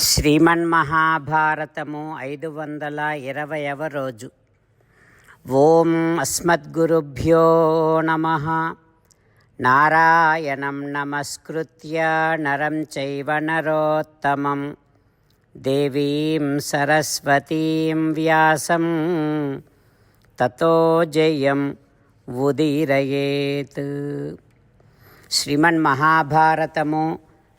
శ్రీమన్మహాభారతము ఐదు వందల ఇరవయవ రోజు. ఓం అస్మద్గురుభ్యో నమ. నారాయణం నమస్కృత్య నరం చైవ నరోత్తమం. దేవీం సరస్వతీం వ్యాసం. తతో జయం ఉదీరయేత్. శ్రీమన్ మహాభారతము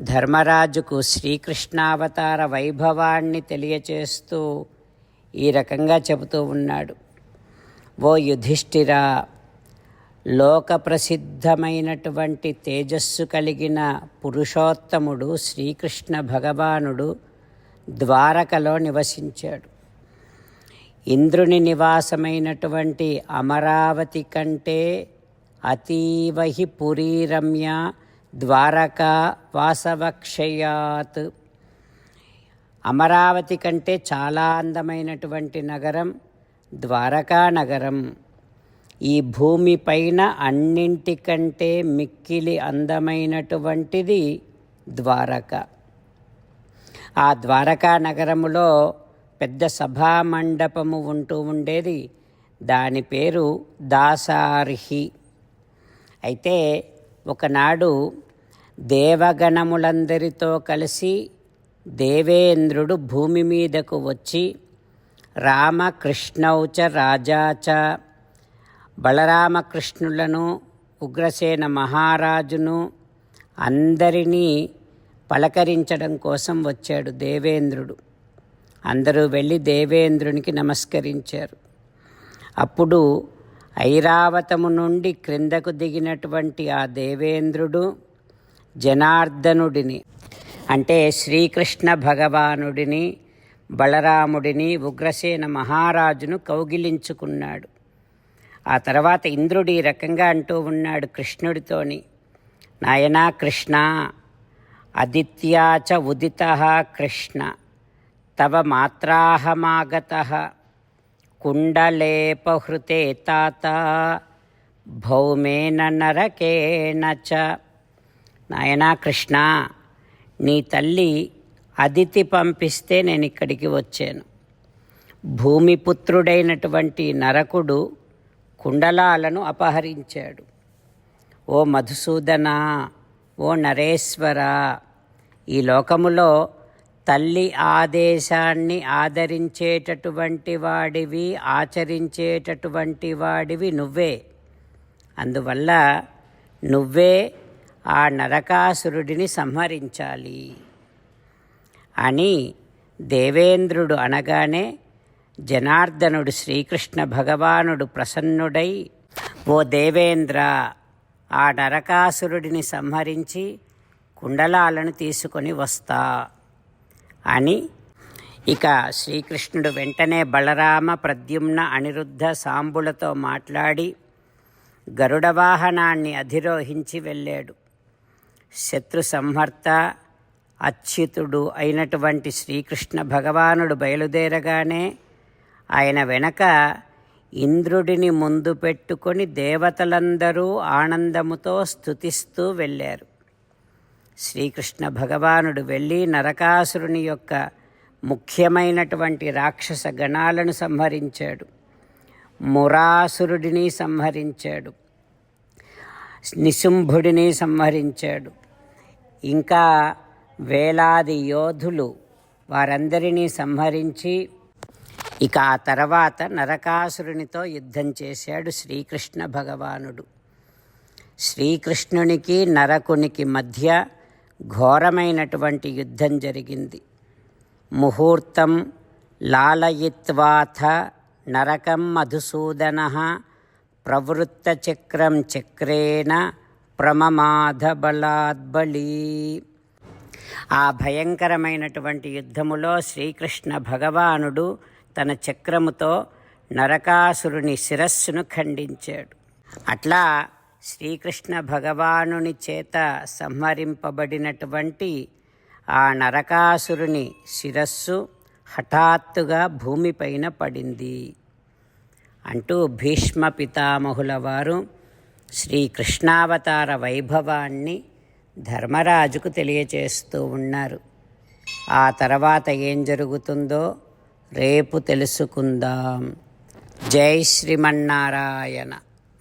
ధర్మరాజుకు శ్రీకృష్ణావతార వైభవాన్ని తెలియచేస్తూ ఈ రకంగా చెబుతూ ఉన్నాడు. ఓ యుధిష్ఠిరా లోక ప్రసిద్ధమైనటువంటి తేజస్సు కలిగిన పురుషోత్తముడు శ్రీకృష్ణ భగవానుడు ద్వారకలో నివసించాడు. ఇంద్రుని నివాసమైనటువంటి అమరావతి కంటే అతీవహి పురీరమ్య ద్వారకా వాసవక్షయాత్ అమరావతి కంటే చాలా అందమైనటువంటి నగరం ద్వారకా నగరం. ఈ భూమిపైన అన్నింటికంటే మిక్కిలి అందమైనటువంటిది ద్వారక. ఆ ద్వారకా నగరములో పెద్ద సభా మండపము ఉంటూ ఉండేది. దాని పేరు దాసార్హి. అయితే ఒకనాడు దేవగణములందరితో కలిసి దేవేంద్రుడు భూమి మీదకు వచ్చి రామకృష్ణౌచ రాజాచ బలరామకృష్ణులను ఉగ్రసేన మహారాజును అందరినీ పలకరించడం కోసం వచ్చాడు దేవేంద్రుడు. అందరూ వెళ్ళి దేవేంద్రునికి నమస్కరించారు. అప్పుడు ఐరావతము నుండి క్రిందకు దిగినటువంటి ఆ దేవేంద్రుడు జనార్దనుడిని అంటే శ్రీకృష్ణ భగవానుడిని బలరాముడిని ఉగ్రసేన మహారాజును కౌగిలించుకున్నాడు. ఆ తర్వాత ఇంద్రుడు ఈ రకంగా అంటూ ఉన్నాడు కృష్ణుడితోని నాయనా కృష్ణ అదిత్యాచ ఉదిత కృష్ణ తవ మాత్రాహమాగత. కుండలేపహృతే తాత భౌమేన నరకేణ నాయనా కృష్ణ నీ తల్లి అదితి పంపిస్తే నేను ఇక్కడికి వచ్చాను. భూమిపుత్రుడైనటువంటి నరకుడు కుండలాలను అపహరించాడు. ఓ మధుసూదన ఓ నరేశ్వర ఈ లోకములో తల్లి ఆదేశాన్ని ఆదరించేటటువంటి వాడివి ఆచరించేటటువంటి వాడివి నువ్వే. అందువల్ల నువ్వే ఆ నరకాసురుడిని సంహరించాలి అని దేవేంద్రుడు అనగానే జనార్దనుడు శ్రీకృష్ణ భగవానుడు ప్రసన్నుడై ఓ దేవేంద్ర ఆ నరకాసురుడిని సంహరించి కుండలాలను తీసుకొని వస్తా. అని. ఇక శ్రీకృష్ణుడు వెంటనే బలరామ ప్రద్యుమ్న అనిరుద్ధ సాంబులతో మాట్లాడి గరుడ వాహనాన్ని అధిరోహించి వెళ్ళాడు. శత్రు సంహర్త అచ్యుతుడు అయినటువంటి శ్రీకృష్ణ భగవానుడు బయలుదేరగానే ఆయన వెనక ఇంద్రుడిని ముందు పెట్టుకొని దేవతలందరూ ఆనందముతో స్తుతిస్తూ వెళ్ళారు. శ్రీకృష్ణ భగవానుడు వెళ్ళి నరకాసురుని యొక్క ముఖ్యమైనటువంటి రాక్షస గణాలను సంహరించాడు. మురాసురుడిని సంహరించాడు. నిశుంభుడిని సంహరించాడు. ఇంకా వేలాది యోధులు వారందరినీ సంహరించి ఇక ఆ తర్వాత నరకాసురునితో యుద్ధం చేశాడు శ్రీకృష్ణ భగవానుడు. శ్రీకృష్ణునికి నరకునికి మధ్య ఘోరమైనటువంటి యుద్ధం జరిగింది. ముహూర్తం లాలయిత్వాథ నరకం మధుసూదన ప్రవృత్తచక్రం చక్రేణ ప్రమమాధబలాద్బళీ. ఆ భయంకరమైనటువంటి యుద్ధములో శ్రీకృష్ణ భగవానుడు తన చక్రముతో నరకాసురుని శిరస్సును ఖండించాడు. అట్లా శ్రీకృష్ణ భగవానుని చేత సంహరింపబడినటువంటి ఆ నరకాసురుని శిరస్సు హఠాత్తుగా భూమిపైన పడింది. అంటూ భీష్మ పితామహుల వారు శ్రీకృష్ణావతార వైభవాన్ని ధర్మరాజుకు తెలియచేస్తూ ఉన్నారు. ఆ తర్వాత ఏం జరుగుతుందో రేపు తెలుసుకుందాం. జై శ్రీమన్నారాయణ.